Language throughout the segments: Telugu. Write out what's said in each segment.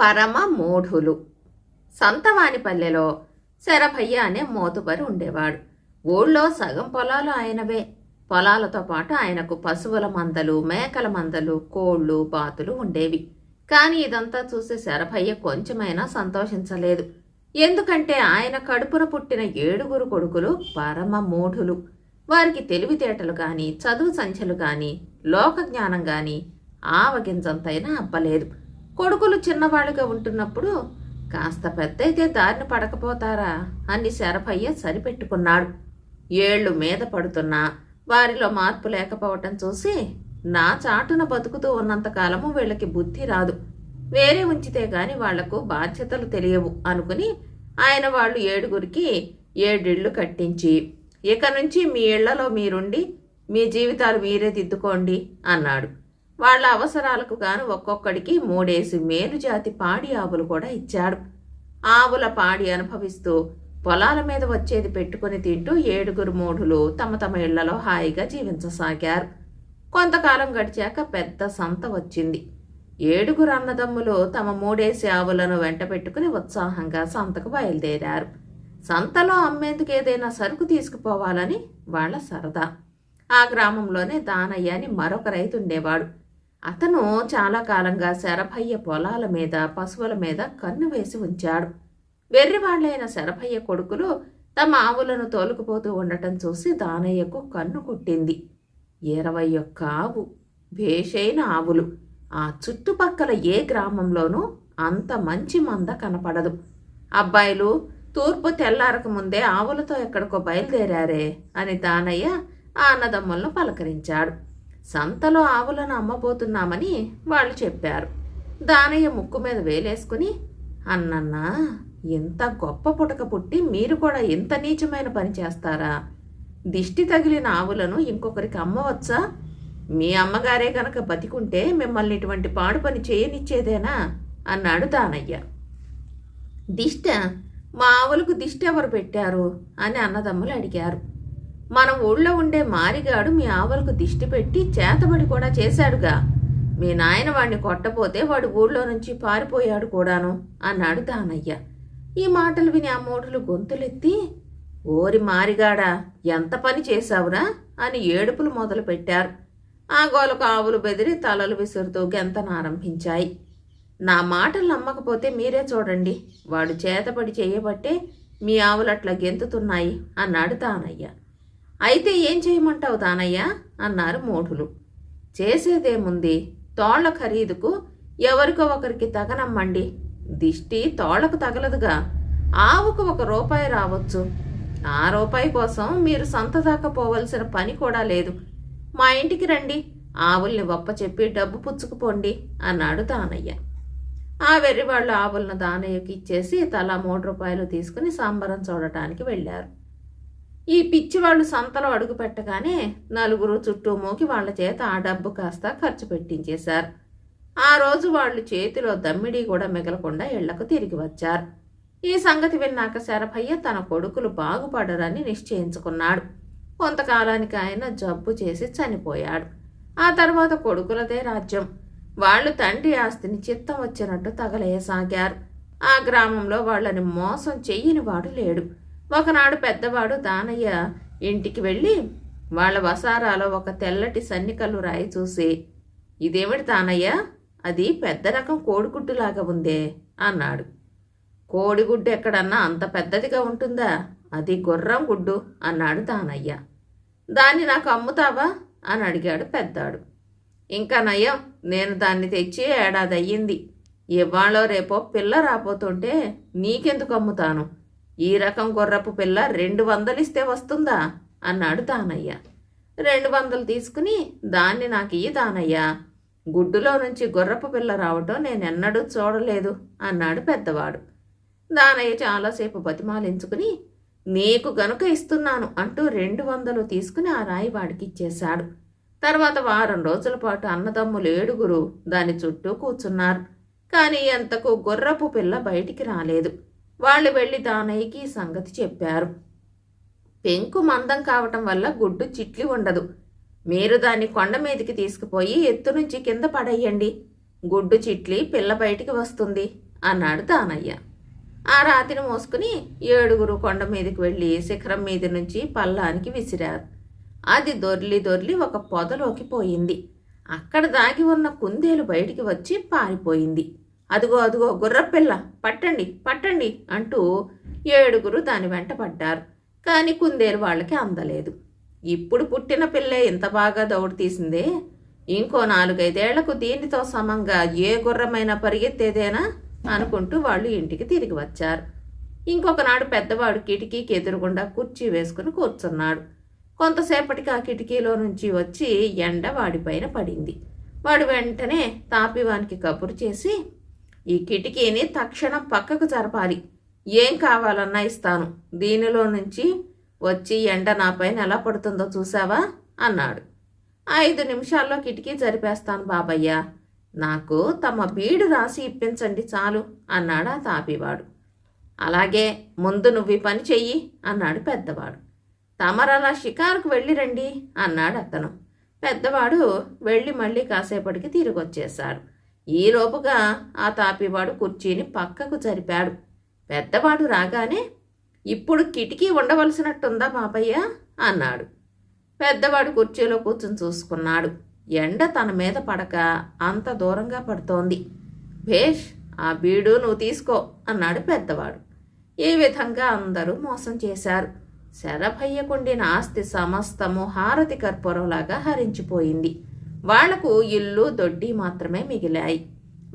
పరమ మూఢులు. సంతవానిపల్లెలో శరభయ్య అనే మోతుబరి ఉండేవాడు. ఊళ్ళో సగం పొలాలు ఆయనవే. పొలాలతో పాటు ఆయనకు పశువుల మందలు మేకల మందలు కోళ్ళు బాతులు ఉండేవి. కానీ ఇదంతా చూసి శరభయ్య కొంచెమైనా సంతోషించలేదు. ఎందుకంటే ఆయన కడుపున పుట్టిన ఏడుగురు కొడుకులు పరమ మూఢులు. వారికి తెలివితేటలు కానీ చదువు సంఖ్యలు కానీ లోక జ్ఞానం కానీ ఆవగింజంతైనా అబ్బలేదు. కొడుకులు చిన్నవాళ్ళుగా ఉంటున్నప్పుడు కాస్త పెద్దయితే దారిన పడకపోతారా అని శరభయ్య సరిపెట్టుకున్నాడు. ఏళ్ళు మీద పడుతున్నా వారిలో మార్పు లేకపోవటం చూసి నా చాటున బతుకుతూ ఉన్నంతకాలము వీళ్ళకి బుద్ధి రాదు. వేరే ఉంచితే గాని వాళ్ళకు బాధ్యతలు తెలియవు అనుకుని ఆయన వాళ్ళు ఏడుగురికి ఏడిళ్ళు కట్టించి ఇక నుంచి మీ ఇళ్ళలో మీరుండి మీ జీవితాలు మీరే దిద్దుకోండి అన్నాడు. వాళ్ళ అవసరాలకు గాను ఒక్కొక్కడికి మూడేసి మేలుజాతి పాడి ఆవులు కూడా ఇచ్చాడు. ఆవుల పాడి అనుభవిస్తూ పొలాల మీద వచ్చేది పెట్టుకుని తింటూ ఏడుగురు మూఢులు తమ తమ ఇళ్ళలో హాయిగా జీవించసాగారు. కొంతకాలం గడిచాక పెద్ద సంత వచ్చింది. ఏడుగురు అన్నదమ్ములు తమ మూడేసి ఆవులను వెంట పెట్టుకుని ఉత్సాహంగా సంతకు బయలుదేరారు. సంతలో అమ్మేందుకు ఏదైనా సరుకు తీసుకుపోవాలని వాళ్ళ సరదా. ఆ గ్రామంలోనే దానయ్య అని మరొక రైతు ఉండేవాడు అతను చాలా కాలంగా శరభయ్య పొలాల మీద పశువుల మీద కన్ను వేసి ఉంచాడు. వెర్రివాళ్ళైన శరభయ్య కొడుకులు తమ ఆవులను తోలుకుపోతూ ఉండటం చూసి దానయ్యకు కన్ను కుట్టింది. ఇరవై ఒక్క ఆవు భేషైన ఆవులు. ఆ చుట్టుపక్కల ఏ గ్రామంలోనూ అంత మంచి మంద కనపడదు. అబ్బాయిలు తూర్పు తెల్లారక ముందే ఆవులతో ఎక్కడికో బయలుదేరారే అని దానయ్య ఆ అన్నదమ్ములను పలకరించాడు. సంతలో ఆవులను అమ్మబోతున్నామని వాళ్ళు చెప్పారు. దానయ్య ముక్కు మీద వేలేసుకుని అన్నన్నా ఇంత గొప్ప పుటక పుట్టి మీరు కూడా ఇంత నీచమైన పని చేస్తారా? దిష్టి తగిలిన ఆవులను ఇంకొకరికి అమ్మవచ్చా? మీ అమ్మగారే కనుక బతికుంటే మిమ్మల్ని ఇటువంటి పాడు పని చేయనిచ్చేదేనా? అన్నాడు దానయ్య. దిష్ట? మా ఆవులకు దిష్టి ఎవరు పెట్టారు? అని అన్నదమ్ములు అడిగారు. మన ఊళ్ళో ఉండే మారిగాడు మీ ఆవులకు దిష్టి పెట్టి చేతబడి కూడా చేశాడుగా. మీ నాయన వాడిని కొట్టపోతే వాడు ఊళ్ళో నుంచి పారిపోయాడు కూడాను అన్నాడు దానయ్య ఈ మాటలు విని ఆ మూటలు గొంతులెత్తి ఓరి మారిగాడా ఎంత పని చేశావురా? అని ఏడుపులు మొదలు పెట్టారు ఆ గోలకు ఆవులు బెదిరి తలలు విసురుతూ గెంతనారంభించాయి నా మాటలు నమ్మకపోతే మీరే చూడండి వాడు చేతపడి చేయబట్టే మీ ఆవులు అట్లా గెంతుతున్నాయి అన్నాడు తానయ్య. అయితే ఏం చేయమంటావు దానయ్య అన్నారు మూఢులు చేసేదేముంది? తోళ్ళ ఖరీదుకు ఎవరికో ఒకరికి తగనమ్మండి. దిష్టి తోళ్ళకు తగలదుగా. ఆవుకు ఒక రూపాయి రావచ్చు. ఆ రూపాయి కోసం మీరు సంత దాకా పోవలసిన పని కూడా లేదు. మా ఇంటికి రండి. ఆవుల్ని ఒప్ప చెప్పి డబ్బు పుచ్చుకుపోండి అన్నాడు దానయ్య ఆ వెర్రివాళ్ళు ఆవులను దానయ్యకి ఇచ్చేసి తలా మూడు రూపాయలు తీసుకుని సంబరం చూడటానికి వెళ్ళారు. ఈ పిచ్చివాళ్ళు సంతలో అడుగు పెట్టగానే నలుగురు చుట్టూ మోకి వాళ్ళ చేత ఆ డబ్బు కాస్త ఖర్చు పెట్టించేశారు. ఆ రోజు వాళ్ళు చేతిలో దమ్మిడి కూడా మిగలకుండా ఇళ్ళకు తిరిగి వచ్చారు. ఈ సంగతి విన్నాక శరభయ్య తన కొడుకులు బాగుపడరని నిశ్చయించుకున్నాడు. కొంతకాలానికి ఆయన జబ్బు చేసి చనిపోయాడు. ఆ తర్వాత కొడుకులదే రాజ్యం. వాళ్ళు తండ్రి ఆస్తిని చిత్తం వచ్చినట్టు తగలేయసాగారు. ఆ గ్రామంలో వాళ్ళని మోసం చెయ్యని వాడు లేడు. ఒకనాడు పెద్దవాడు దానయ్య ఇంటికి వెళ్ళి వాళ్ళ వసారాలో ఒక తెల్లటి సన్నికల్లు రాయి చూసి ఇదేమిటి తానయ్య? అది పెద్ద రకం కోడిగుడ్డులాగా ఉందే అన్నాడు. కోడిగుడ్డు ఎక్కడన్నా అంత పెద్దదిగా ఉంటుందా? అది గుర్రం గుడ్డు అన్నాడు దానయ్య. దాన్ని నాకు అమ్ముతావా? అని అడిగాడు పెద్దాడు. ఇంకా నయ్యం నేను దాన్ని తెచ్చి ఏడాది అయ్యింది ఇవాళో రేపో పిల్ల రాపోతుంటే నీకెందుకు అమ్ముతాను? ఈ రకం గుర్రపు పిల్ల రెండు వందలు ఇస్తే వస్తుందా? అన్నాడు దానయ్య రెండు వందలు తీసుకుని దాన్ని నాకు ఇయ్యి దానయ్య గుడ్డులో నుంచి గుర్రపు పిల్ల రావటం నేనెన్నడూ చూడలేదు అన్నాడు పెద్దవాడు. దానయ్య చాలాసేపు బతిమాలించుకుని నీకు గనుక ఇస్తున్నాను అంటూ రెండు వందలు తీసుకుని ఆ రాయి వాడికి ఇచ్చేశాడు. తర్వాత వారం రోజుల పాటు అన్నదమ్ములు ఏడుగురు దాని చుట్టూ కూర్చున్నారు. కానీ ఎంతకు గుర్రపు పిల్ల బయటికి రాలేదు. వాళ్ళు వెళ్ళి దానయ్యకి ఈ సంగతి చెప్పారు. పెంకు మందం కావటం వల్ల గుడ్డు చిట్లి ఉండదు. మీరు దాన్ని కొండ మీదకి తీసుకుపోయి ఎత్తు నుంచి కింద పడేయండి. గుడ్డు చిట్లి పిల్ల బయటికి వస్తుంది అన్నాడు దానయ్య. ఆ రాతిని మోసుకుని ఏడుగురు కొండ మీదకి వెళ్ళి శిఖరం మీద నుంచి పల్లానికి విసిరారు. అది దొర్లి దొర్లి ఒక పొదలోకి పోయింది. అక్కడ దాగి ఉన్న కుందేలు బయటికి వచ్చి పారిపోయింది. అదుగో అదుగో గుర్రపిల్ల పట్టండి పట్టండి అంటూ ఏడుగురు దాని వెంట పడ్డారు. కానీ కుందేలు వాళ్ళకి అందలేదు. ఇప్పుడు పుట్టిన పిల్లే ఇంత బాగా దౌడు తీసిందే. ఇంకో నాలుగైదేళ్ళకు దీనితో సమంగా ఏ గుర్రమైనా పరిగెత్తేదేనా అనుకుంటూ వాళ్ళు ఇంటికి తిరిగి వచ్చారు. ఇంకొక నాడు పెద్దవాడు కిటికీకి ఎదురుగుండా కుర్చీ వేసుకుని కూర్చున్నాడు. కొంతసేపటికి ఆ కిటికీలో నుంచి వచ్చి ఎండ వాడిపైన పడింది. వాడు వెంటనే తాపివానికి కబురు చేసి ఈ కిటికీని తక్షణం పక్కకు జరపాలి. ఏం కావాలన్నా ఇస్తాను. దీనిలో నుంచి వచ్చి ఎండ నాపైన ఎలా పడుతుందో చూసావా అన్నాడు. ఐదు నిమిషాల్లో కిటికీ జరిపేస్తాను బాబయ్య. నాకు తమ బీడు రాసి ఇప్పించండి చాలు అన్నాడు ఆ తాపివాడు. అలాగే ముందు నువ్వు పని చెయ్యి అన్నాడు పెద్దవాడు. తమరలా షికారుకు వెళ్ళి రండి అన్నాడు అతను. పెద్దవాడు వెళ్ళి మళ్ళీ కాసేపటికి తిరిగి వచ్చేశాడు ఈలోపుగా ఆ తాపివాడు కుర్చీని పక్కకు జరిపాడు. పెద్దవాడు రాగానే ఇప్పుడు కిటికీ ఉండవలసినట్టుందా బాబయ్య? అన్నాడు. పెద్దవాడు కుర్చీలో కూర్చుని చూసుకున్నాడు. ఎండ తన మీద పడక అంత దూరంగా పడుతోంది. భేష్ ఆ బీడు నువ్వు తీసుకో అన్నాడు పెద్దవాడు. ఈ విధంగా అందరూ మోసం చేశారు. శరభయ్యకుండిన ఆస్తి సమస్తము హారతి కర్పూరంలాగా హరించిపోయింది. వాళ్ళకు ఇల్లు దొడ్డి మాత్రమే మిగిలాయి.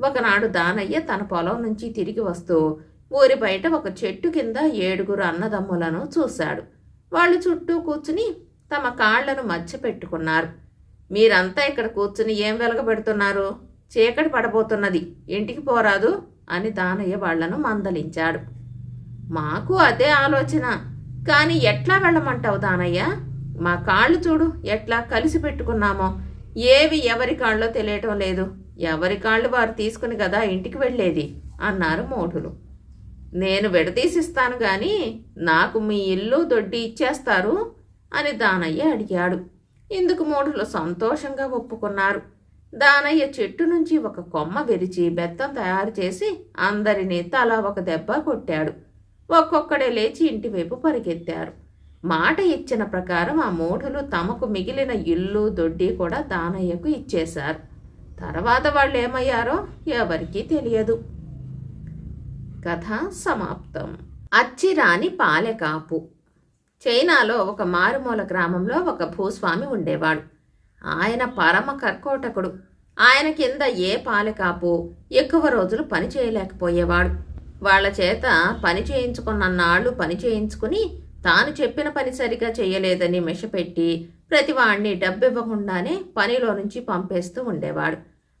ఒకనాడు దానయ్య తన పొలం నుంచి తిరిగి వస్తూ ఊరి బయట ఒక చెట్టు కింద ఏడుగురు అన్నదమ్ములను చూశాడు. వాళ్ళు చుట్టూ కూర్చుని తమ కాళ్ళను మధ్య పెట్టుకున్నారు మీరంతా ఇక్కడ కూర్చుని ఏం వెలగబెడుతున్నారు? చీకటి పడబోతున్నది. ఇంటికి పోరాదు అని దానయ్య వాళ్ళను మందలించాడు. మాకు అదే ఆలోచన. కానీ ఎట్లా వెళ్ళమంటావు దానయ్య? మా కాళ్ళు చూడు ఎట్లా కలిసి పెట్టుకున్నామో. ఏవి ఎవరి కాళ్ళో తెలియటం లేదు. ఎవరి కాళ్ళు వారు తీసుకుని కదా ఇంటికి వెళ్ళేది? అన్నారు మోఢులు. నేను విడదీసిస్తాను గాని నాకు మీ ఇల్లు దొడ్డి ఇచ్చేస్తారు అని దానయ్య అడిగాడు. ఇందుకు మూఢులు సంతోషంగా ఒప్పుకున్నారు. దానయ్య చెట్టు నుంచి ఒక కొమ్మ విరిచి బెత్తం తయారు చేసి అందరినీ తలా ఒక దెబ్బ కొట్టాడు. ఒక్కొక్కడే లేచి ఇంటివైపు పరిగెత్తారు. మాట ఇచ్చిన ప్రకారం ఆ మూఢులు తమకు మిగిలిన ఇల్లు దొడ్డి కూడా దానయ్యకు ఇచ్చేశారు. తర్వాత వాళ్ళు ఏమయ్యారో ఎవరికీ తెలియదు. కథ సమాప్తం. అచ్చిరాని పాలెకాపు. చైనాలో ఒక మారుమూల గ్రామంలో ఒక భూస్వామి ఉండేవాడు. ఆయన పరమ కర్కోటకుడు. ఆయన కింద ఏ పాలెకాపు ఎక్కువ రోజులు పని చేయలేకపోయేవాడు వాళ్ళ చేత పని చేయించుకున్న నాళ్ళు పని చేయించుకుని తాను చెప్పిన పని సరిగా చేయలేదని మెషపెట్టి ప్రతివాణ్ణి డబ్బివ్వకుండానే పనిలో నుంచి పంపేస్తూ ఉండేవాడు.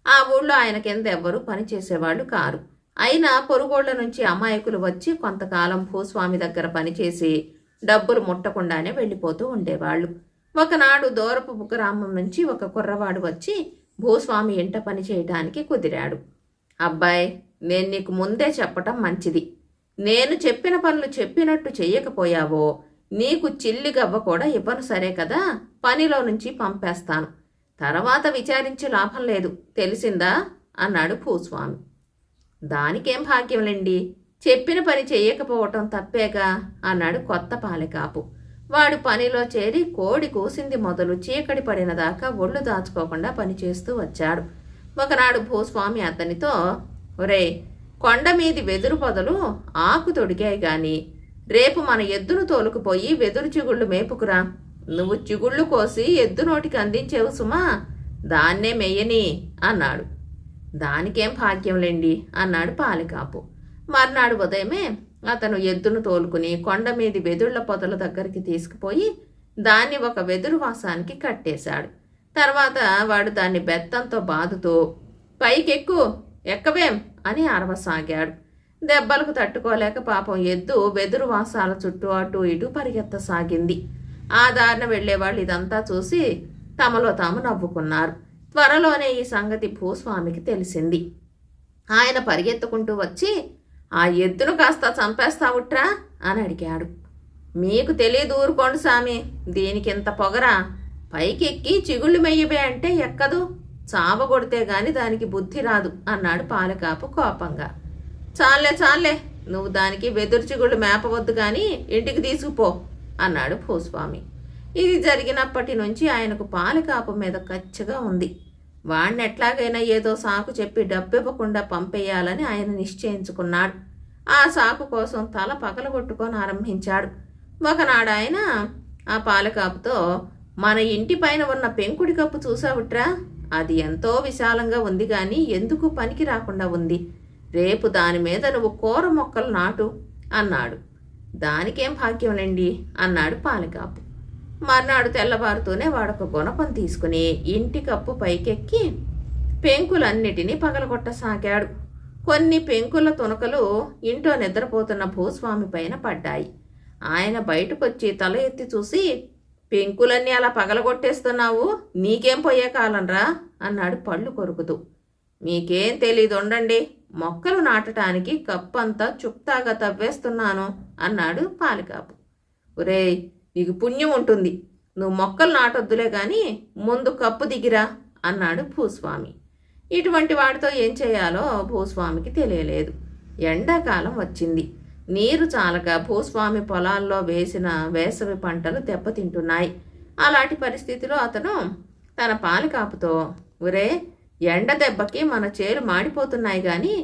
ఆ ఊళ్ళో ఆయన కింద ఎవ్వరూ పనిచేసేవాళ్ళు కారు. అయినా పొరుగోళ్ళ నుంచి అమాయకులు వచ్చి కొంతకాలం భూస్వామి దగ్గర పనిచేసి డబ్బులు ముట్టకుండానే వెళ్ళిపోతూ ఉండేవాళ్ళు. ఒకనాడు దూరపు గ్రామం నుంచి ఒక కుర్రవాడు వచ్చి భూస్వామి ఇంట పని చేయడానికి కుదిరాడు. అబ్బాయి నేను నీకు ముందే చెప్పటం మంచిది. నేను చెప్పిన పనులు చెప్పినట్టు చెయ్యకపోయావో నీకు చిల్లి గవ్వ కూడా ఇవ్వను సరే కదా? పనిలో నుంచి పంపేస్తాను. తర్వాత విచారించి లాభం లేదు. తెలిసిందా? అన్నాడు భూస్వామి. దానికేం భాగ్యంలేండి చెప్పిన పని చెయ్యకపోవటం తప్పేగా? అన్నాడు కొత్త పాలెకాపు. వాడు పనిలో చేరి కోడి కూసింది మొదలు చీకటి పడిన దాకా ఒళ్ళు దాచుకోకుండా పనిచేస్తూ వచ్చాడు. ఒకనాడు భూస్వామి అతనితో ఒరే కొండ మీది వెదురు పొదలు ఆకు తొడిగాయి గాని రేపు మన ఎద్దును తోలుకుపోయి వెదురు చిగుళ్ళు మేపుకురా. నువ్వు చిగుళ్ళు కోసి ఎద్దు నోటికి అందించేవు సుమా దాన్నే మెయ్యని అన్నాడు. దానికేం భాగ్యంలేండి అన్నాడు పాలికాపు. మర్నాడు ఉదయమే అతను ఎద్దును తోలుకుని కొండ మీది వెదుళ్ళ పొదల దగ్గరికి తీసుకుపోయి దాన్ని ఒక వెదురు వాసానికి కట్టేశాడు. తర్వాత వాడు దాన్ని బెత్తంతో బాదుతూ పైకెక్కు ఎక్కవేం? అని అరవసాగాడు దెబ్బలకు తట్టుకోలేక పాపం ఎద్దు వెదురు వాసాల చుట్టూ అటు ఇటు పరిగెత్తసాగింది. ఆ దారిన వెళ్ళేవాళ్ళు ఇదంతా చూసి తమలో తాము నవ్వుకున్నారు. త్వరలోనే ఈ సంగతి భూస్వామికి తెలిసింది. ఆయన పరిగెత్తుకుంటూ వచ్చి ఆ ఎద్దును కాస్త చంపేస్తావుట్రా? అని అడిగాడు. మీకు తెలియదు ఊరుకోండి సామి దీనికింత పొగరా. పైకెక్కి చిగుళ్ళు మెయ్యవే అంటే ఎక్కదు. చావగొడితే గాని దానికి బుద్ధి రాదు అన్నాడు పాలకాపు కోపంగా. చాలే చాలే నువ్వు దానికి వెదురుచిగుళ్ళు మేపవద్దు కానీ ఇంటికి తీసుకుపో అన్నాడు భూస్వామి. ఇది జరిగినప్పటి నుంచి ఆయనకు పాలకాపు మీద కచ్చగా ఉంది. వాణ్ణి ఎట్లాగైనా ఏదో సాకు చెప్పి డబ్బివ్వకుండా పంపేయాలని ఆయన నిశ్చయించుకున్నాడు. ఆ సాకు కోసం తల పగలగొట్టుకొని ఆరంభించాడు. ఒకనాడు ఆయన ఆ పాలకాపుతో మన ఇంటి పైన ఉన్న పెంకుడి కప్పు చూసావుట్రా? అది ఎంతో విశాలంగా ఉంది కానీ ఎందుకు పనికి రాకుండా ఉంది? రేపు దాని మీద నువ్వు కూర మొక్కలు నాటు అన్నాడు. దానికేం భాగ్యంలేండి? అన్నాడు పాలకాపు. మర్నాడు తెల్లవారుతూనే వాడొక గుణపం తీసుకుని ఇంటి కప్పు పైకెక్కి పెంకులన్నిటినీ పగలగొట్టసాగాడు కొన్ని పెంకుల తునకలు ఇంట్లో నిద్రపోతున్న భూస్వామి పైన పడ్డాయి. ఆయన బయటకొచ్చి తల ఎత్తి చూసి పెంకులన్నీ అలా పగలగొట్టేస్తున్నావు నీకేం పోయే కాలంరా అన్నాడు పళ్ళు కొరుకుతూ. మీకేం తెలీదు ఉండండి మొక్కలు నాటడానికి కప్పంతా చుప్తాగా తవ్వేస్తున్నాను అన్నాడు పాలికాపు. ఒరేయ్ నీకు పుణ్యం ఉంటుంది నువ్వు మొక్కలు నాటొద్దులే గాని ముందు కప్పు దిగిరా అన్నాడు భూస్వామి. ఇటువంటి వాడితో ఏం చేయాలో భూస్వామికి తెలియలేదు. ఎండాకాలం వచ్చింది. నీరు చాలక భూస్వామి పొలాల్లో వేసిన వేసవి పంటలు దెబ్బతింటున్నాయి. అలాంటి పరిస్థితిలో అతను తన పాలికాపుతో ఒరే ఎండ దెబ్బకి మన చేలు మాడిపోతున్నాయి గాని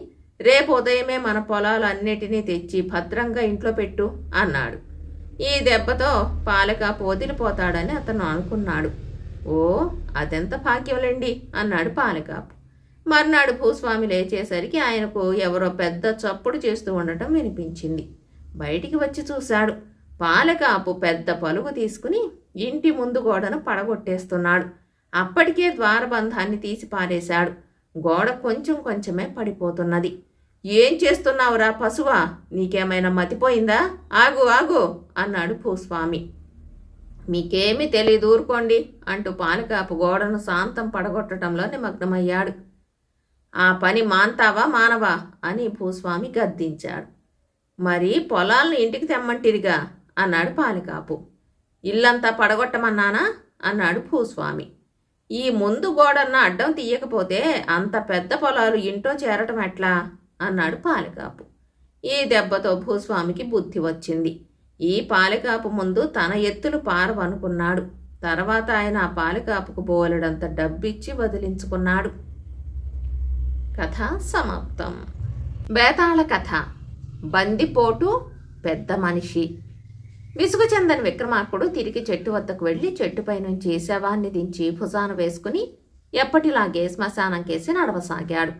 రేపు ఉదయమే మన పొలాలన్నిటినీ తెచ్చి భద్రంగా ఇంట్లో పెట్టు అన్నాడు. ఈ దెబ్బతో పాలకాపు వదిలిపోతాడని అతను అనుకున్నాడు. ఓ అదెంత భాగ్యంలేండి అన్నాడు పాలకాపు మర్నాడు భూస్వామి లేచేసరికి ఆయనకు ఎవరో పెద్ద చప్పుడు చేస్తూ ఉండటం వినిపించింది. బయటికి వచ్చి చూశాడు. పాలకాపు పెద్ద పలుగు తీసుకుని ఇంటి ముందు గోడను పడగొట్టేస్తున్నాడు. అప్పటికే ద్వారబంధాన్ని తీసి పారేశాడు. గోడ కొంచెం కొంచెమే పడిపోతున్నది. ఏం చేస్తున్నావురా పశువా? నీకేమైనా మతిపోయిందా? ఆగు ఆగు! అన్నాడు భూస్వామి. మీకేమీ తెలియదు ఊరుకోండి అంటూ పాలకాపు గోడను శాంతం పడగొట్టడంలో నిమగ్నమయ్యాడు. ఆ పని మాంతావా మానవా? అని భూస్వామి గద్దించాడు. మరి పొలాలను ఇంటికి తెమ్మంటిరిగా? అన్నాడు పాలికాపు. ఇల్లంతా పడగొట్టమన్నానా? అన్నాడు భూస్వామి. ఈ ముందు గోడన్న అడ్డం తీయకపోతే అంత పెద్ద పొలాలు ఇంట్లో చేరటం ఎట్లా? అన్నాడు పాలికాపు. ఈ దెబ్బతో భూస్వామికి బుద్ధి వచ్చింది. ఈ పాలికాపు ముందు తన ఎత్తులు పారవనుకున్నాడు. తర్వాత ఆయన ఆ పాలికాపుకు బోలెడంత డబ్బిచ్చి వదిలించుకున్నాడు. కథ సమాప్తం. బేతాళ కథ. బందిపోటు పెద్ద మనిషి. విసుగు చెందని విక్రమార్కుడు తిరిగి చెట్టు వద్దకు వెళ్ళి చెట్టుపై నుంచి శవాన్ని దించి భుజాన వేసుకుని ఎప్పటిలాగే శ్మశానం కేసి నడవసాగాడు.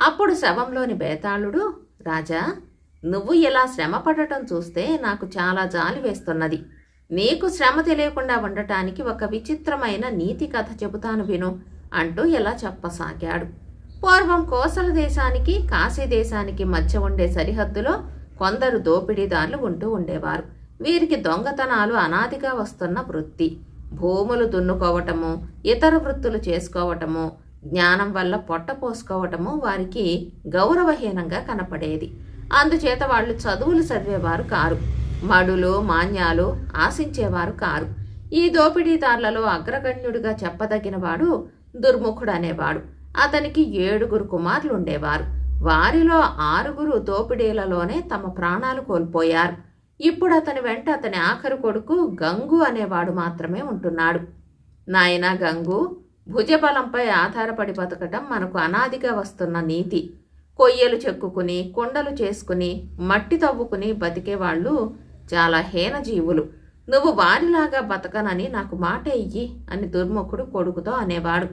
అప్పుడు శవంలోని బేతాళుడు రాజా నువ్వు ఇలా శ్రమ పడటం చూస్తే నాకు చాలా జాలి వేస్తున్నది. నీకు శ్రమ తెలియకుండా ఉండటానికి ఒక విచిత్రమైన నీతి కథ చెబుతాను విను అంటూ ఇలా చెప్పసాగాడు. పూర్వం కోసల దేశానికి కాశీ దేశానికి మధ్య ఉండే సరిహద్దులో కొందరు దోపిడీదారులు ఉంటూ ఉండేవారు. వీరికి దొంగతనాలు అనాదిగా వస్తున్న వృత్తి. భూములు దున్నుకోవటము ఇతర వృత్తులు చేసుకోవటము జ్ఞానం వల్ల పొట్ట పోసుకోవటము వారికి గౌరవహీనంగా కనపడేది. అందుచేత వాళ్ళు చదువులు చదివేవారు కారు. మడులు మాన్యాలు ఆశించేవారు కారు. ఈ దోపిడీదారులలో అగ్రగణ్యుడిగా చెప్పదగినవాడు దుర్ముఖుడు అనేవాడు అతనికి ఏడుగురు కుమారులు ఉండేవారు వారిలో ఆరుగురు దోపిడీలలోనే తమ ప్రాణాలు కోల్పోయారు. ఇప్పుడు అతని వెంట అతని ఆఖరు కొడుకు గంగు అనేవాడు మాత్రమే ఉంటున్నాడు. నాయనా గంగు భుజబలంపై ఆధారపడి బతకటం మనకు అనాదిగా వస్తున్న నీతి. కొయ్యలు చెక్కుకుని కుండలు చేసుకుని మట్టి తవ్వుకుని బతికేవాళ్ళు చాలా హీన జీవులు నువ్వు వారిలాగా బతకనని నాకు మాట ఇయ్యి అని దుర్ముఖుడు కొడుకుతో అనేవాడు.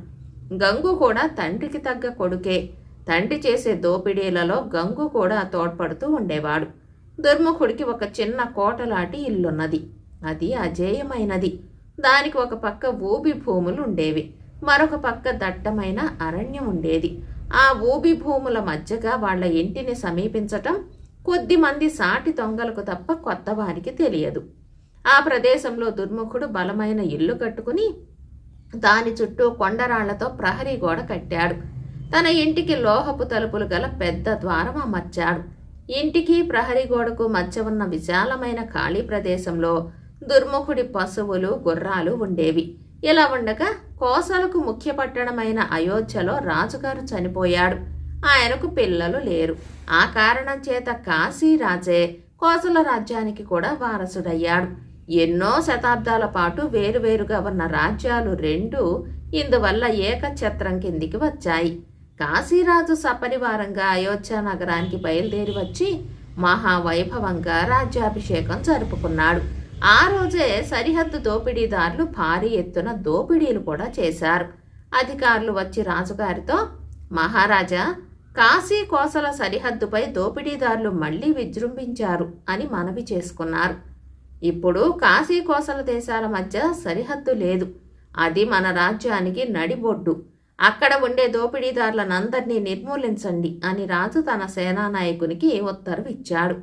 గంగు కూడా తండ్రికి తగ్గ కొడుకే. తండ్రి చేసే దోపిడీలలో గంగు కూడా తోడ్పడుతూ ఉండేవాడు. దుర్ముఖుడికి ఒక చిన్న కోటలాటి ఇల్లున్నది. అది అజేయమైనది. దానికి ఒక పక్క ఊబి భూములు ఉండేవి మరొక పక్క దట్టమైన అరణ్యం ఉండేది ఆ ఊబి భూముల మధ్యగా వాళ్ళ ఇంటిని సమీపించటం కొద్ది మంది సాటి దొంగలకు తప్ప కొత్త వారికి తెలియదు. ఆ ప్రదేశంలో దుర్ముఖుడు బలమైన ఇల్లు కట్టుకుని దాని చుట్టూ కొండరాళ్ళతో ప్రహరీ గోడ కట్టాడు. తన ఇంటికి లోహపు తలుపులు గల పెద్ద ద్వారం అమర్చాడు. ఇంటికి ప్రహరీ గోడకు మధ్య ఉన్న విశాలమైన ఖాళీ ప్రదేశంలో దుర్ముఖుడి పశువులు గుర్రాలు ఉండేవి. ఇలా ఉండగా కోసలకు ముఖ్య పట్టణమైన అయోధ్యలో రాజుగారు చనిపోయాడు. ఆయనకు పిల్లలు లేరు. ఆ కారణం చేత కాశీరాజే కోసల రాజ్యానికి కూడా వారసుడయ్యాడు. ఎన్నో శతాబ్దాల పాటు వేరువేరుగా ఉన్న రాజ్యాలు రెండు ఇందువల్ల ఏకఛత్రం కిందికి వచ్చాయి. కాశీరాజు సపరివారంగా అయోధ్య నగరానికి బయలుదేరి వచ్చి మహావైభవంగా రాజ్యాభిషేకం జరుపుకున్నాడు. ఆ రోజే సరిహద్దు దోపిడీదారులు భారీ ఎత్తున దోపిడీలు కూడా చేశారు. అధికారులు వచ్చి రాజుగారితో మహారాజా కాశీ కోసల సరిహద్దుపై దోపిడీదారులు మళ్ళీ విజృంభించారు అని మనవి చేసుకున్నారు. ఇప్పుడు కాశీ కోసల దేశాల మధ్య సరిహద్దు లేదు. అది మన రాజ్యానికి నడిబొడ్డు. అక్కడ ఉండే దోపిడీదారులనందరినీ నిర్మూలించండి అని రాజు తన సేనానాయకునికి ఉత్తర్వు ఇచ్చాడు.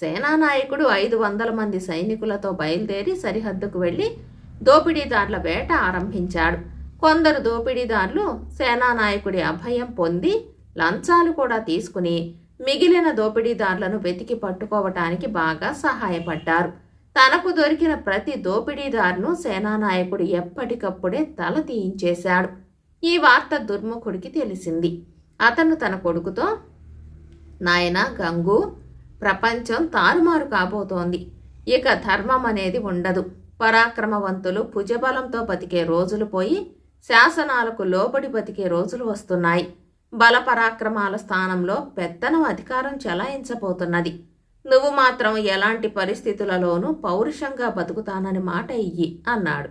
సేనానాయకుడు ఐదు వందల మంది సైనికులతో బయలుదేరి సరిహద్దుకు వెళ్ళి దోపిడీదారుల వేట ఆరంభించాడు. కొందరు దోపిడీదారులు సేనానాయకుడి అభయం పొంది లంచాలు కూడా తీసుకుని మిగిలిన దోపిడీదారులను వెతికి పట్టుకోవటానికి బాగా సహాయపడ్డారు. తనకు దొరికిన ప్రతి దోపిడీదారును సేనానాయకుడు ఎప్పటికప్పుడే తల తీయించేశాడు. ఈ వార్త దుర్ముఖుడికి తెలిసింది. అతను తన కొడుకుతో నాయన గంగు ప్రపంచం తారుమారు కాబోతోంది. ఇక ధర్మం అనేది ఉండదు. పరాక్రమవంతులు భుజబలంతో బతికే రోజులు పోయి శాసనాలకు లోబడి బతికే రోజులు వస్తున్నాయి. బలపరాక్రమాల స్థానంలో పెత్తనం అధికారం చెలాయించబోతున్నది. నువ్వు మాత్రం ఎలాంటి పరిస్థితులలోనూ పౌరుషంగా బతుకుతానని మాట ఇయ్యి అన్నాడు.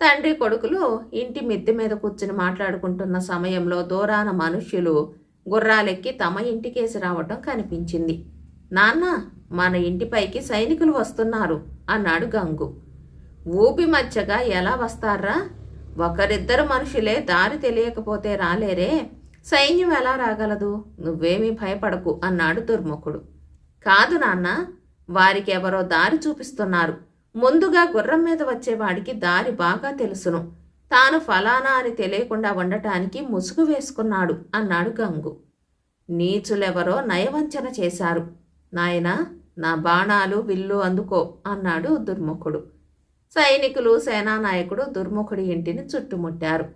తండ్రి కొడుకులు ఇంటి మిద్దె మీద కూర్చుని మాట్లాడుకుంటున్న సమయంలో దూరాన మనుష్యులు గుర్రాలెక్కి తమ ఇంటికేసి రావటం కనిపించింది. నాన్న మన ఇంటిపైకి సైనికులు వస్తున్నారు అన్నాడు గంగు. ఊపి మధ్యగా ఎలా వస్తారా? ఒకరిద్దరు మనుషులే దారి తెలియకపోతే రాలేరే. సైన్యం ఎలా రాగలదు? నువ్వేమీ భయపడకు అన్నాడు దుర్ముఖుడు. కాదు నాన్న వారికి ఎవరో దారి చూపిస్తున్నారు. ముందుగా గుర్రం మీద వచ్చేవాడికి దారి బాగా తెలుసును. తాను ఫలానా అని తెలియకుండా ఉండటానికి ముసుగు వేసుకున్నాడు అన్నాడు గంగు. నీచులెవరో నయవంచన చేశారు. నాయనా నా బాణాలు విల్లు అందుకో అన్నాడు దుర్ముఖుడు. సైనికులు సేనానాయకుడు దుర్ముఖుడి ఇంటిని చుట్టుముట్టారు.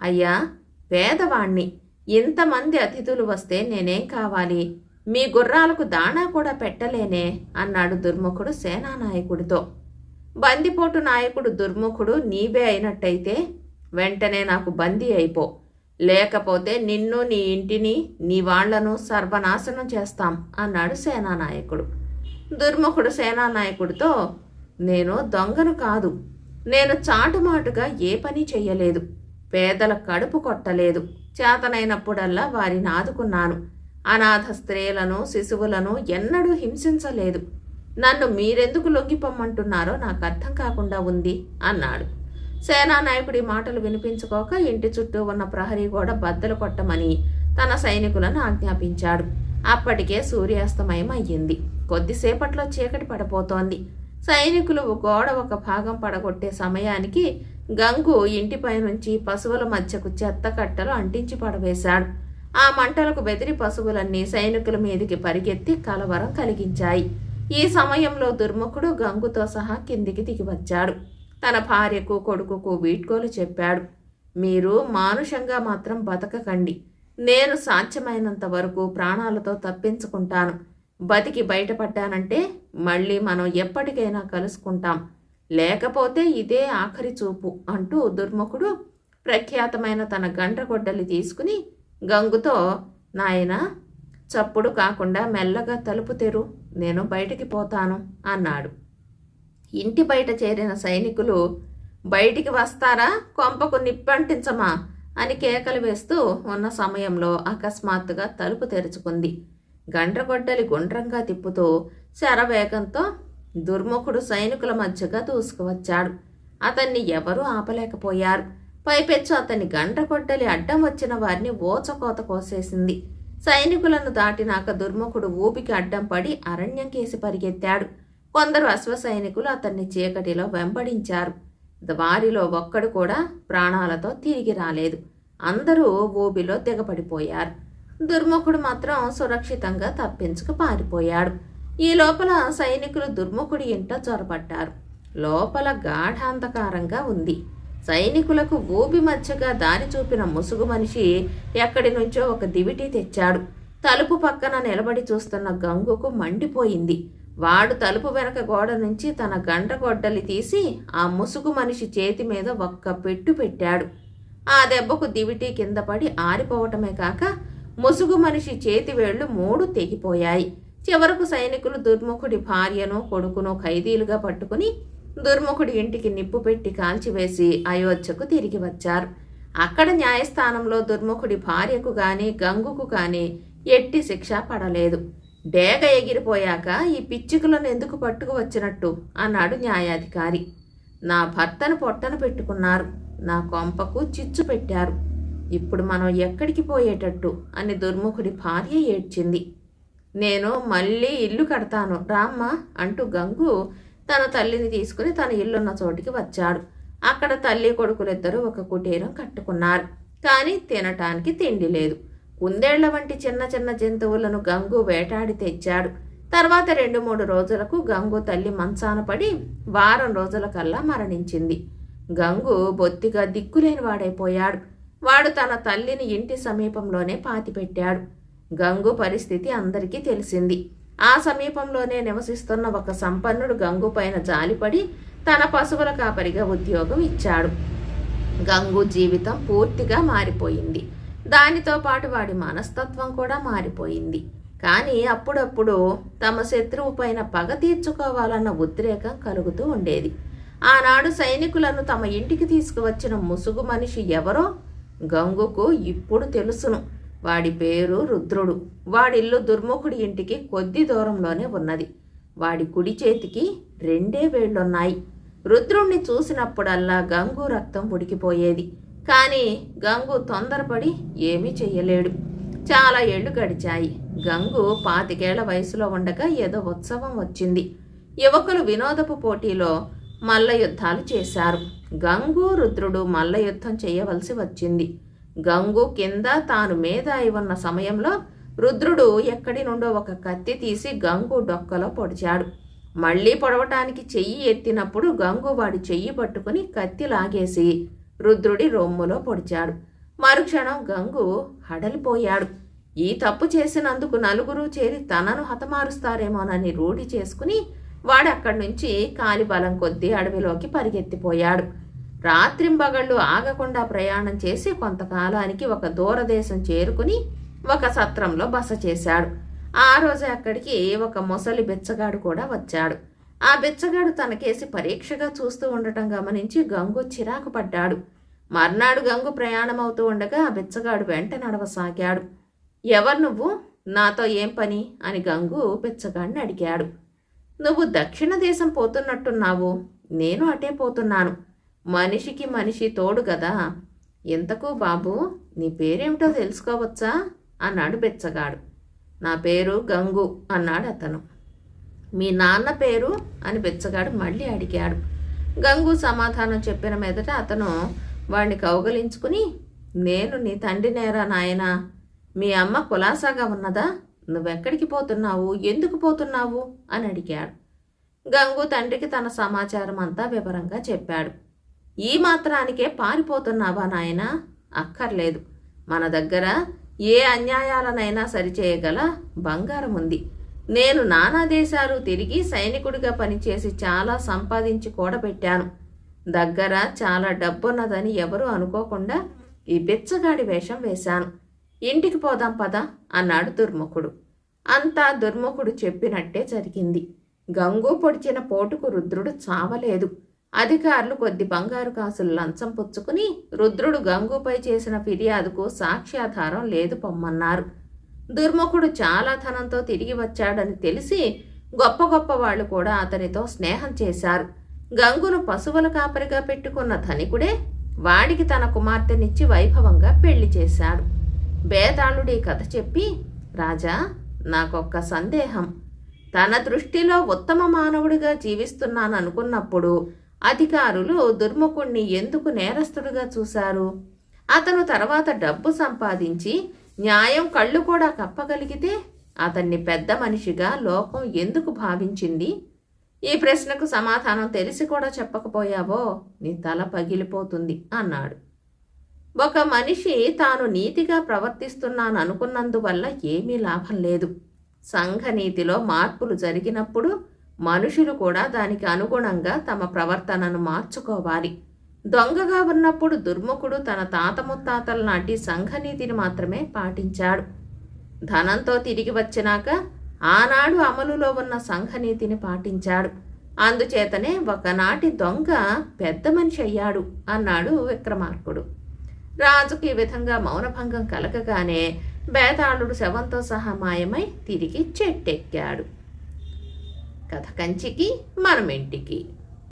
అయ్యా పేదవాణ్ణి. ఇంతమంది అతిథులు వస్తే నేనేం కావాలి? మీ గుర్రాలకు దాణా కూడా పెట్టలేనే? అన్నాడు దుర్ముఖుడు సేనానాయకుడితో. బందిపోటు నాయకుడు దుర్ముఖుడు నీవే అయినట్టయితే వెంటనే నాకు బందీ అయిపో. లేకపోతే నిన్ను నీ ఇంటిని నీ వాళ్ళను సర్వనాశనం చేస్తాం అన్నాడు సేనానాయకుడు. దుర్ముఖుడు సేనానాయకుడితో నేను దొంగను కాదు. నేను చాటుమాటుగా ఏ పని చెయ్యలేదు. పేదల కడుపు కొట్టలేదు. చేతనైనప్పుడల్లా వారిని ఆదుకున్నాను. అనాథ స్త్రీలను శిశువులను ఎన్నడూ హింసించలేదు. నన్ను మీరెందుకు లొంగిపోమ్మంటున్నారో నాకు అర్థం కాకుండా ఉంది అన్నాడు. సేనానాయకుడి మాటలు వినిపించుకోక ఇంటి చుట్టూ ఉన్న ప్రహరీ గోడ బద్దలు కొట్టమని తన సైనికులను ఆజ్ఞాపించాడు. అప్పటికే సూర్యాస్తమయం అయ్యింది. కొద్దిసేపట్లో చీకటి పడిపోతోంది. సైనికులు గోడ ఒక భాగం పడగొట్టే సమయానికి గంగు ఇంటిపై నుంచి పశువుల మధ్యకు చెత్త కట్టలు అంటించి పడవేశాడు. ఆ మంటలకు బెదిరి పశువులన్నీ సైనికుల మీదికి పరిగెత్తి కలవరం కలిగించాయి. ఈ సమయంలో దుర్ముఖుడు గంగుతో సహా కిందికి దిగి వచ్చాడు. తన భార్యకు కొడుకుకు వీడ్కోలు చెప్పాడు. మీరు మానుషంగా మాత్రం బతకకండి. నేను సాధ్యమైనంత వరకు ప్రాణాలతో తప్పించుకుంటాను. బతికి బయటపడ్డానంటే మళ్ళీ మనం ఎప్పటికైనా కలుసుకుంటాం. లేకపోతే ఇదే ఆఖరి చూపు అంటూ దుర్ముఖుడు ప్రఖ్యాతమైన తన గండ్రగొడ్డలి తీసుకుని గంగుతో నాయన చప్పుడు కాకుండా మెల్లగా తలుపు తెరు నేను బయటికి పోతాను అన్నాడు. ఇంటి బయట చేరిన సైనికులు బయటికి వస్తారా? కొంపకు నిప్పంటించమా? అని కేకలు వేస్తూ ఉన్న సమయంలో అకస్మాత్తుగా తలుపు తెరుచుకుంది. గండ్రగొడ్డలి గుండ్రంగా తిప్పుతూ శరవేగంతో దుర్ముఖుడు సైనికుల మధ్యగా దూసుకువచ్చాడు. అతన్ని ఎవరూ ఆపలేకపోయారు. పైపెచ్చు అతని గండ్రగొడ్డలి అడ్డం వచ్చిన వారిని ఓచకోత కోసేసింది. సైనికులను దాటినాక దుర్ముఖుడు ఊపికి అడ్డం పడి అరణ్యం కేసి పరిగెత్తాడు. కొందరు అశ్వ సైనికులు అతన్ని చీకటిలో వెంబడించారు. వారిలో ఒక్కడు కూడా ప్రాణాలతో తిరిగి రాలేదు. అందరూ ఊబిలో దిగపడిపోయారు దుర్ముఖుడు మాత్రం సురక్షితంగా తప్పించుకు పారిపోయాడు. ఈ లోపల సైనికులు దుర్ముఖుడి ఇంట చొరబడ్డారు. లోపల గాఢాంధకారంగా ఉంది. సైనికులకు ఊబి మధ్యగా దారి చూపిన ముసుగు మనిషి ఎక్కడి నుంచో ఒక దివిటి తెచ్చాడు. తలుపు పక్కన నిలబడి చూస్తున్న గంగుకు మండిపోయింది. వాడు తలుపు వెనక గోడ నుంచి తన గంట గొడ్డలి తీసి ఆ ముసుగు మనిషి చేతి మీద ఒక్క పెట్టు పెట్టాడు. ఆ దెబ్బకు దివిటి కింద పడి ఆరిపోవటమే కాక ముసుగు మనిషి చేతి వేళ్ళు మూడు తెగిపోయాయి. చివరకు సైనికులు దుర్ముఖుడి భార్యను కొడుకును ఖైదీలుగా పట్టుకుని దుర్ముఖుడి ఇంటికి నిప్పు పెట్టి కాల్చివేసి అయోధ్యకు తిరిగి వచ్చారు. అక్కడ న్యాయస్థానంలో దుర్ముఖుడి భార్యకు గాని గంగుకు గాని ఎట్టి శిక్ష పడలేదు. డేగ ఎగిరిపోయాక ఈ పిచ్చుకలను ఎందుకు పట్టుకు వచ్చినట్టు అన్నాడు న్యాయాధికారి. నా భర్తను పొట్టన పెట్టుకున్నారు. నా కొంపకు చిచ్చు పెట్టారు. ఇప్పుడు మనం ఎక్కడికి పోయేటట్టు అని దుర్ముఖుడి భార్య ఏడ్చింది. నేను మళ్ళీ ఇల్లు కడతాను రామ్మ అంటూ గంగు తన తల్లిని తీసుకుని తన ఇల్లున్న చోటికి వచ్చాడు. అక్కడ తల్లి కొడుకులిద్దరూ ఒక కుటీరం కట్టుకున్నారు. కానీ తినటానికి తిండి లేదు. కుందేళ్ళ వంటి చిన్న చిన్న జంతువులను గంగు వేటాడి తెచ్చాడు. తర్వాత రెండు మూడు రోజులకు గంగు తల్లి మంచాన పడి వారం రోజుల కల్లా మరణించింది. గంగు బొత్తిగా దిక్కులేని వాడైపోయాడు. వాడు తన తల్లిని ఇంటి సమీపంలోనే పాతిపెట్టాడు. గంగు పరిస్థితి అందరికీ తెలిసింది. ఆ సమీపంలోనే నివసిస్తున్న ఒక సంపన్నుడు గంగు పైన జాలిపడి తన పశువుల కాపరిగా ఉద్యోగం ఇచ్చాడు. గంగు జీవితం పూర్తిగా మారిపోయింది. దానితో పాటు వాడి మనస్తత్వం కూడా మారిపోయింది. కానీ అప్పుడప్పుడు తమ శత్రువు పైన పగ తీర్చుకోవాలన్న ఉద్రేకం కలుగుతూ ఉండేది. ఆనాడు సైనికులను తమ ఇంటికి తీసుకువచ్చిన ముసుగు మనిషి ఎవరో గంగుకు ఇప్పుడు తెలుసును. వాడి పేరు రుద్రుడు. వాడిల్లు దుర్ముఖుడి ఇంటికి కొద్ది దూరంలోనే ఉన్నది. వాడి కుడి చేతికి రెండే వేళ్ళున్నాయి రుద్రుణ్ణి చూసినప్పుడల్లా గంగు రక్తం ఉడికిపోయేది. కానీ గంగు తొందరపడి ఏమీ చెయ్యలేడు. చాలా ఏళ్ళు గడిచాయి. గంగు పాతికేళ్ళ వయసులో ఉండగా ఏదో ఉత్సవం వచ్చింది. యువకులు వినోదపు పోటీలో మల్ల యుద్ధాలు చేశారు. గంగు రుద్రుడు మల్ల యుద్ధం చేయవలసి వచ్చింది. గంగు కింద తాను మీద అయి ఉన్న సమయంలో రుద్రుడు ఎక్కడి నుండో ఒక కత్తి తీసి గంగు డొక్కలో పొడిచాడు. మళ్ళీ పొడవటానికి చెయ్యి ఎత్తినప్పుడు గంగు వాడి చెయ్యి పట్టుకుని కత్తి లాగేసి రుద్రుడి రొమ్ములో పొడిచాడు. మరుక్షణం గంగు హడలిపోయాడు. ఈ తప్పు చేసినందుకు నలుగురు చేరి తనను హతమారుస్తారేమోనని రూఢి చేసుకుని వాడక్కడి నుంచి కాలిబలం కొద్దీ అడవిలోకి పరిగెత్తిపోయాడు. రాత్రింబగళ్ళు ఆగకుండా ప్రయాణం చేసి కొంతకాలానికి ఒక దూరదేశం చేరుకుని ఒక సత్రంలో బస చేశాడు. ఆ రోజు అక్కడికి ఒక ముసలి బిచ్చగాడు కూడా వచ్చాడు. ఆ బిచ్చగాడు తనకేసి పరీక్షగా చూస్తూ ఉండటం గమనించి గంగు చిరాకు పడ్డాడు. మర్నాడు గంగు ప్రయాణమవుతూ ఉండగా ఆ బిచ్చగాడు వెంట నడవసాగాడు. ఎవరు నువ్వు? నాతో ఏం పని? అని గంగు బిచ్చగాడిని అడిగాడు. నువ్వు దక్షిణ దేశం పోతున్నట్టున్నావు. నేను అటే పోతున్నాను. మనిషికి మనిషి తోడు కదా ఇంతకు బాబు నీ పేరేమిటో తెలుసుకోవచ్చా? అన్నాడు బెచ్చగాడు. నా పేరు గంగు అన్నాడు అతను. మీ నాన్న పేరు? అని బెచ్చగాడు మళ్ళీ అడిగాడు. గంగు సమాధానం చెప్పిన మీదట అతను వాడిని కౌగలించుకుని నేను నీ తండ్రి నేరా నాయనా? మీ అమ్మ కులాసాగా ఉన్నదా? నువ్వెక్కడికి పోతున్నావు? ఎందుకు పోతున్నావు? అని అడిగాడు. గంగు తండ్రికి తన సమాచారం అంతా వివరంగా చెప్పాడు. ఈ మాత్రానికే పారిపోతున్నావా నాయనా? అక్కర్లేదు. మన దగ్గర ఏ అన్యాయాలనైనా సరిచేయగల బంగారం ఉంది నేను నానా దేశాలు తిరిగి సైనికుడిగా పనిచేసి చాలా సంపాదించి కూడబెట్టాను. దగ్గర చాలా డబ్బున్నదని ఎవరూ అనుకోకుండా ఈ బిచ్చగాడి వేషం వేశాను. ఇంటికి పోదాం పద అన్నాడు దుర్ముఖుడు. అంతా దుర్ముఖుడు చెప్పినట్టే జరిగింది. గంగు పొడిచిన పోటుకు రుద్రుడు చావలేదు. అధికారులు కొద్ది బంగారు కాసులు లంచం పుచ్చుకుని రుద్రుడు గంగుపై చేసిన ఫిర్యాదుకు సాక్ష్యాధారం లేదు పొమ్మన్నారు. దుర్ముఖుడు చాలా ధనంతో తిరిగి వచ్చాడని తెలిసి గొప్ప గొప్ప వాళ్ళు కూడా అతనితో స్నేహం చేశారు. గంగును పశువుల కాపరిగా పెట్టుకున్న ధనికుడే వాడికి తన కుమార్తెనిచ్చి వైభవంగా పెళ్ళి చేశాడు. బేతాళుడి కథ చెప్పి రాజా నాకొక్క సందేహం. తన దృష్టిలో ఉత్తమ మానవుడిగా జీవిస్తున్నాను అనుకున్నప్పుడు అధికారులు దుర్ముఖుణ్ణి ఎందుకు నేరస్తుడుగా చూశారు? అతను తర్వాత డబ్బు సంపాదించి న్యాయం కళ్ళు కూడా కప్పగలిగితే అతన్ని పెద్ద మనిషిగా లోకం ఎందుకు భావించింది? ఈ ప్రశ్నకు సమాధానం తెలిసి కూడా చెప్పకపోయావో? నీ తల పగిలిపోతుంది అన్నాడు. ఒక మనిషి తాను నీతిగా ప్రవర్తిస్తున్నాను అనుకున్నందువల్ల ఏమీ లాభం లేదు. సంఘనీతిలో మార్పులు జరిగినప్పుడు మనుషులు కూడా దానికి అనుగుణంగా తమ ప్రవర్తనను మార్చుకోవాలి. దొంగగా ఉన్నప్పుడు దుర్ముఖుడు తన తాత ముత్తాతల నాటి సంఘనీతిని మాత్రమే పాటించాడు. ధనంతో తిరిగి వచ్చినాక ఆనాడు అమలులో ఉన్న సంఘనీతిని పాటించాడు. అందుచేతనే ఒకనాటి దొంగ పెద్ద మనిషి అయ్యాడు అన్నాడు విక్రమార్కుడు. రాజుకి ఈ విధంగా మౌనభంగం కలగగానే బేతాళుడు శవంతో సహా మాయమై తిరిగి చెట్టెక్కాడు. కథ కంచికి మనమింటికి